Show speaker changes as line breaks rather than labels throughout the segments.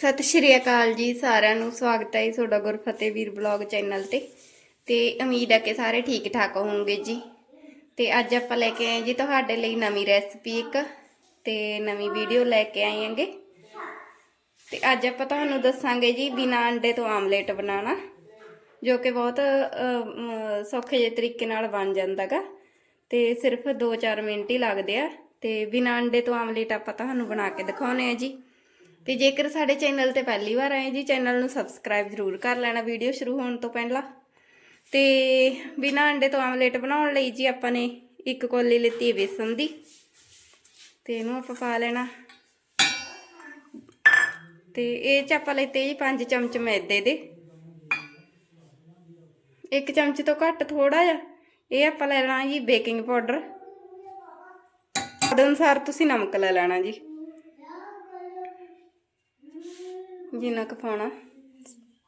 ਸਤਿ ਸ਼੍ਰੀ ਅਕਾਲ ਜੀ ਸਾਰਿਆਂ ਨੂੰ। ਸਵਾਗਤ ਹੈ ਜੀ ਤੁਹਾਡਾ ਗੁਰਫਤਿਹ ਵੀਰ ਬਲੌਗ ਚੈਨਲ ਤੇ। ਤੇ ਉਮੀਦ ਹੈ ਕਿ ਸਾਰੇ ਠੀਕ ਠਾਕ ਹੋਵੋਗੇ ਜੀ। ਤੇ ਅੱਜ ਆਪਾਂ ਲੈ ਕੇ ਆਏ ਜੀ ਤੁਹਾਡੇ ਲਈ ਨਵੀਂ ਰੈਸਪੀ ਇੱਕ। ਤੇ ਨਵੀਂ ਵੀਡੀਓ ਲੈ ਕੇ ਆਏ ਆਂਗੇ ਤੇ ਅੱਜ ਆਪਾਂ ਤੁਹਾਨੂੰ ਦੱਸਾਂਗੇ ਜੀ ਬਿਨਾਂ ਅੰਡੇ ਤੋਂ ਆਮਲੇਟ ਬਣਾਉਣਾ, ਜੋ ਕਿ ਬਹੁਤ ਸੌਖੇ ਜਿਹੇ ਤਰੀਕੇ ਨਾਲ ਬਣ ਜਾਂਦਾਗਾ ਤੇ ਸਿਰਫ 2-4 ਮਿੰਟ ਹੀ ਲੱਗਦੇ ਆ। ਤੇ ਬਿਨਾਂ ਅੰਡੇ ਤੋਂ ਆਮਲੇਟ ਆਪਾਂ ਤੁਹਾਨੂੰ ਬਣਾ ਕੇ ਦਿਖਾਉਨੇ ਆ ਜੀ। ਤੇ ਜੇਕਰ ਸਾਡੇ ਚੈਨਲ ਤੇ ਪਹਿਲੀ ਵਾਰ ਆਏ ਜੀ, ਚੈਨਲ ਨੂੰ ਸਬਸਕ੍ਰਾਈਬ ਜ਼ਰੂਰ ਕਰ ਲੈਣਾ ਵੀਡੀਓ ਸ਼ੁਰੂ ਹੋਣ ਤੋਂ ਪਹਿਲਾਂ। ਤੇ ਬਿਨਾਂ ਅੰਡੇ ਤੋਂ ਆਮਲੇਟ ਬਣਾਉਣ ਲਈ ਜੀ ਆਪਾਂ ਨੇ ਇੱਕ ਕੋਲੀ ਲਿੱਤੀ ਹੈ ਬੇਸਨ ਦੀ। ਤੇ ਇਹਨੂੰ ਆਪਾਂ ਪਾ ਲੈਣਾ। ਤੇ ਇਹ ਚ ਆਪਾਂ ਲੈਤੇ ਜੀ 5 ਚਮਚ ਮੈਦੇ ਦੇ। ਇੱਕ ਚਮਚ ਤੋਂ ਘੱਟ ਥੋੜਾ ਜਿਹਾ ਇਹ ਆਪਾਂ ਲੈ ਲੈਣਾ ਜੀ ਬੇਕਿੰਗ ਪਾਊਡਰ ਉਹਦੇ ਅਨੁਸਾਰ ਤੁਸੀਂ ਨਮਕ ਲੈ ਲੈਣਾ ਜੀ। ਜਿੰਨਾ ਕੁ ਪਾਉਣਾ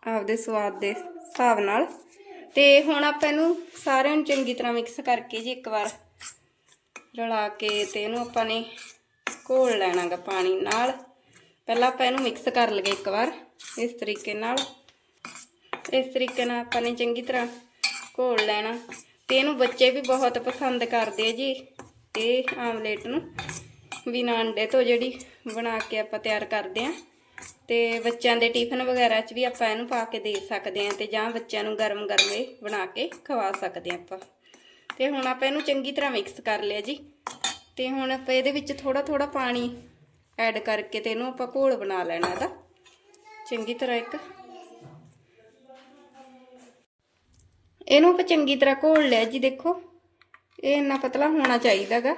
ਆਪਦੇ ਸਵਾਦ ਦੇ ਹਿਸਾਬ ਨਾਲ। ਤੇ ਹੁਣ ਆਪਾਂ ਇਹਨੂੰ ਸਾਰਿਆਂ ਨੂੰ ਚੰਗੀ ਤਰ੍ਹਾਂ ਮਿਕਸ ਕਰਕੇ ਜੀ ਇੱਕ ਵਾਰ ਰਲਾ ਕੇ ਤੇ ਇਹਨੂੰ ਆਪਾਂ ਨੇ ਘੋਲ ਲੈਣਾਗਾ ਪਾਣੀ ਨਾਲ। ਪਹਿਲਾਂ ਆਪਾਂ ਇਹਨੂੰ ਮਿਕਸ ਕਰ ਲਈਏ ਇੱਕ ਵਾਰ ਇਸ ਤਰੀਕੇ ਨਾਲ। ਇਸ ਤਰੀਕੇ ਨਾਲ ਆਪਾਂ ਨੇ ਚੰਗੀ ਤਰ੍ਹਾਂ ਘੋਲ ਲੈਣਾ। ਤੇ ਇਹਨੂੰ ਬੱਚੇ ਵੀ ਬਹੁਤ ਪਸੰਦ ਕਰਦੇ ਆ ਜੀ। ਇਹ ਆਮਲੇਟ ਨੂੰ ਬਿਨਾਂ ਅੰਡੇ ਤੋਂ ਜਿਹੜੀ ਬਣਾ ਕੇ ਆਪਾਂ ਤਿਆਰ ਕਰਦੇ ਆ। ਤੇ ਬੱਚਿਆਂ ਦੇ ਟਿਫਨ ਵਗੈਰਾ 'ਚ ਵੀ ਆਪਾਂ ਇਹਨੂੰ ਪਾ ਕੇ ਦੇ ਸਕਦੇ ਆ ਤੇ ਜਾਂ ਬੱਚਿਆਂ ਨੂੰ ਗਰਮ ਗਰਮ ਇਹ ਬਣਾ ਕੇ ਖਵਾ ਸਕਦੇ ਆ ਆਪਾਂ। ਤੇ ਹੁਣ ਆਪਾਂ ਇਹਨੂੰ ਚੰਗੀ ਤਰ੍ਹਾਂ ਮਿਕਸ ਕਰ ਲਿਆ ਜੀ। ਤੇ ਹੁਣ ਆਪਾਂ ਇਹਦੇ ਵਿੱਚ ਥੋੜਾ ਥੋੜਾ ਪਾਣੀ ਐਡ ਕਰਕੇ ਤੇ ਇਹਨੂੰ ਆਪਾਂ ਘੋਲ ਬਣਾ ਲੈਣਾ ਇਹਦਾ। ਚੰਗੀ ਤਰ੍ਹਾਂ ਇੱਕ ਇਹਨੂੰ ਆਪਾਂ ਚੰਗੀ ਤਰ੍ਹਾਂ ਘੋਲ ਲਿਆ ਜੀ ਦੇਖੋ। ਇਹ ਇੰਨਾ ਪਤਲਾ ਹੋਣਾ ਚਾਹੀਦਾਗਾ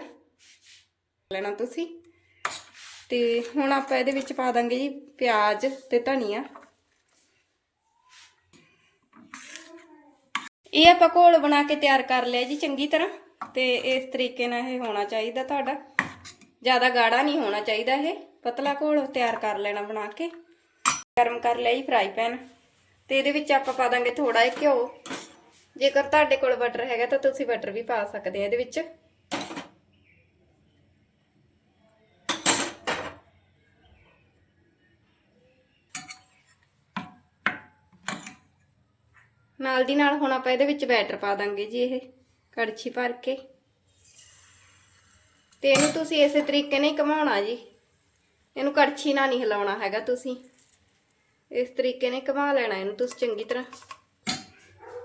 ਲੈਣਾ ਤੁਸੀਂ। ਤੇ ਹੁਣ ਆਪਾਂ ਇਹਦੇ ਵਿੱਚ ਪਾ ਦਾਂਗੇ ਜੀ ਪਿਆਜ਼ ਤੇ ਧਨੀਆ। ਇਹ ਆਪਾਂ ਘੋਲ ਬਣਾ ਕੇ ਤਿਆਰ ਕਰ ਲਿਆ ਜੀ ਚੰਗੀ ਤਰ੍ਹਾਂ ਤੇ ਇਸ ਤਰੀਕੇ ਨਾਲ ਇਹ ਹੋਣਾ ਚਾਹੀਦਾ ਤੁਹਾਡਾ। ਜ਼ਿਆਦਾ ਗਾੜਾ ਨਹੀਂ ਹੋਣਾ ਚਾਹੀਦਾ ਇਹ। ਪਤਲਾ ਘੋਲ ਤਿਆਰ ਕਰ ਲੈਣਾ ਬਣਾ ਕੇ। ਗਰਮ ਕਰ ਲਿਆ ਜੀ ਫਰਾਈ ਪੈਨ ਤੇ ਇਹਦੇ ਵਿੱਚ ਆਪਾਂ ਪਾ ਦਾਂਗੇ ਥੋੜਾ ਜਿਹਾ ਘਿਓ। ਜੇਕਰ ਤੁਹਾਡੇ ਕੋਲ ਬਟਰ ਹੈਗਾ ਤਾਂ ਤੁਸੀਂ ਬਟਰ ਵੀ ਪਾ ਸਕਦੇ ਆ ਇਹਦੇ ਵਿੱਚ। ਨਾਲ ਦੀ ਨਾਲ ਹੁਣ ਆਪਾਂ ਇਹਦੇ ਵਿੱਚ ਬੈਟਰ ਪਾ ਦਾਂਗੇ ਜੀ ਇਹ ਕੜਛੀ ਭਰ ਕੇ। ਤੇ ਇਹਨੂੰ ਤੁਸੀਂ ਇਸੇ ਤਰੀਕੇ ਨਾਲ ਹੀ ਘਮਾਉਣਾ ਜੀ। ਇਹਨੂੰ ਕੜਛੀ ਨਾਲ ਨਹੀਂ ਹਿਲਾਉਣਾ ਹੈਗਾ ਤੁਸੀਂ। ਇਸ ਤਰੀਕੇ ਨਾਲ ਘਮਾ ਲੈਣਾ ਇਹਨੂੰ ਤੁਸੀਂ ਚੰਗੀ ਤਰ੍ਹਾਂ।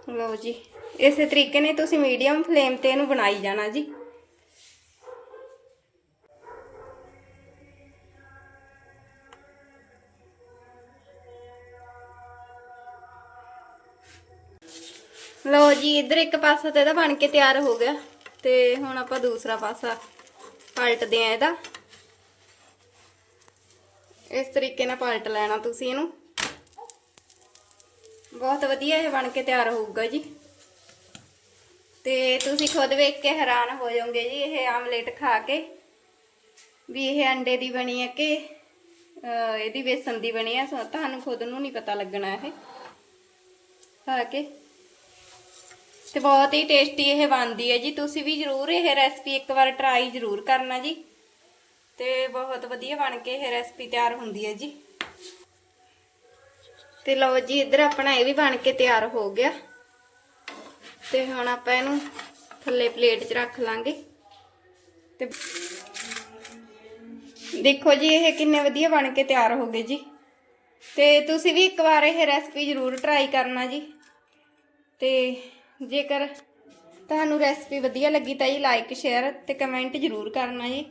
ਲਓ ਜੀ, ਇਸੇ ਤਰੀਕੇ ਨਾਲ ਤੁਸੀਂ ਮੀਡੀਅਮ ਫਲੇਮ ਤੇ ਇਹਨੂੰ ਬਣਾਈ ਜਾਣਾ ਜੀ। ਲਓ ਜੀ ਇਧਰ ਇੱਕ ਪਾਸਾ ਤੇ ਇਹਦਾ ਬਣ ਕੇ ਤਿਆਰ ਹੋ ਗਿਆ। ਤੇ ਹੁਣ ਆਪਾਂ ਦੂਸਰਾ ਪਾਸਾ ਪਲਟਦੇ ਆ ਇਹਦਾ। ਇਸ ਤਰੀਕੇ ਨਾਲ ਪਲਟ ਲੈਣਾ ਤੁਸੀਂ ਇਹਨੂੰ। ਬਹੁਤ ਵਧੀਆ ਇਹ ਬਣ ਕੇ ਤਿਆਰ ਹੋਊਗਾ ਜੀ। ਤੇ ਤੁਸੀਂ ਖੁਦ ਵੇਖ ਕੇ ਹੈਰਾਨ ਹੋ ਜਾਓਗੇ ਜੀ ਇਹ ਆਮਲੇਟ ਖਾ ਕੇ। ਵੀ ਇਹ ਅੰਡੇ ਦੀ ਬਣੀ ਹੈ ਕਿ ਅਹ, ਇਹਦੀ ਬੇਸਨ ਦੀ ਬਣੀ ਹੈ ਤੁਹਾਨੂੰ ਖੁਦ ਨੂੰ ਨਹੀਂ ਪਤਾ ਲੱਗਣਾ ਇਹ। ਖਾ ਕੇ। ਤੇ ਬਹੁਤ ਹੀ ਟੇਸਟੀ ਇਹ ਬਣਦੀ ਹੈ ਜੀ। ਤੁਸੀਂ ਵੀ ਜਰੂਰ ਇਹ ਰੈਸਪੀ ਇੱਕ ਵਾਰ ਟਰਾਈ ਜਰੂਰ ਕਰਨਾ ਜੀ। ਤੇ ਬਹੁਤ ਵਧੀਆ ਬਣ ਕੇ ਇਹ ਰੈਸਪੀ ਤਿਆਰ ਹੁੰਦੀ ਹੈ ਜੀ। ਤੇ ਲਓ ਜੀ, ਇੱਧਰ ਆਪਣਾ ਇਹ ਵੀ ਬਣ ਕੇ ਤਿਆਰ ਹੋ ਗਿਆ। ਤੇ ਹੁਣ ਆਪਾਂ ਇਹਨੂੰ ਥੱਲੇ ਪਲੇਟ 'ਚ ਰੱਖ ਲਾਂਗੇ। ਤੇ ਦੇਖੋ ਜੀ, ਇਹ ਕਿੰਨੇ ਵਧੀਆ ਬਣ ਕੇ ਤਿਆਰ ਹੋ ਗਏ ਜੀ। ਤੇ ਤੁਸੀਂ ਵੀ ਇੱਕ ਵਾਰ ਇਹ ਰੈਸਪੀ ਜ਼ਰੂਰ ਟਰਾਈ ਕਰਨਾ ਜੀ। ਤੇ ਜੇਕਰ ਤੁਹਾਨੂੰ ਰੈਸਪੀ ਵਧੀਆ ਲੱਗੀ ਤਾਂ ਜੀ ਲਾਈਕ ਸ਼ੇਅਰ ਤੇ ਕਮੈਂਟ ਜ਼ਰੂਰ ਕਰਨਾ ਜੀ।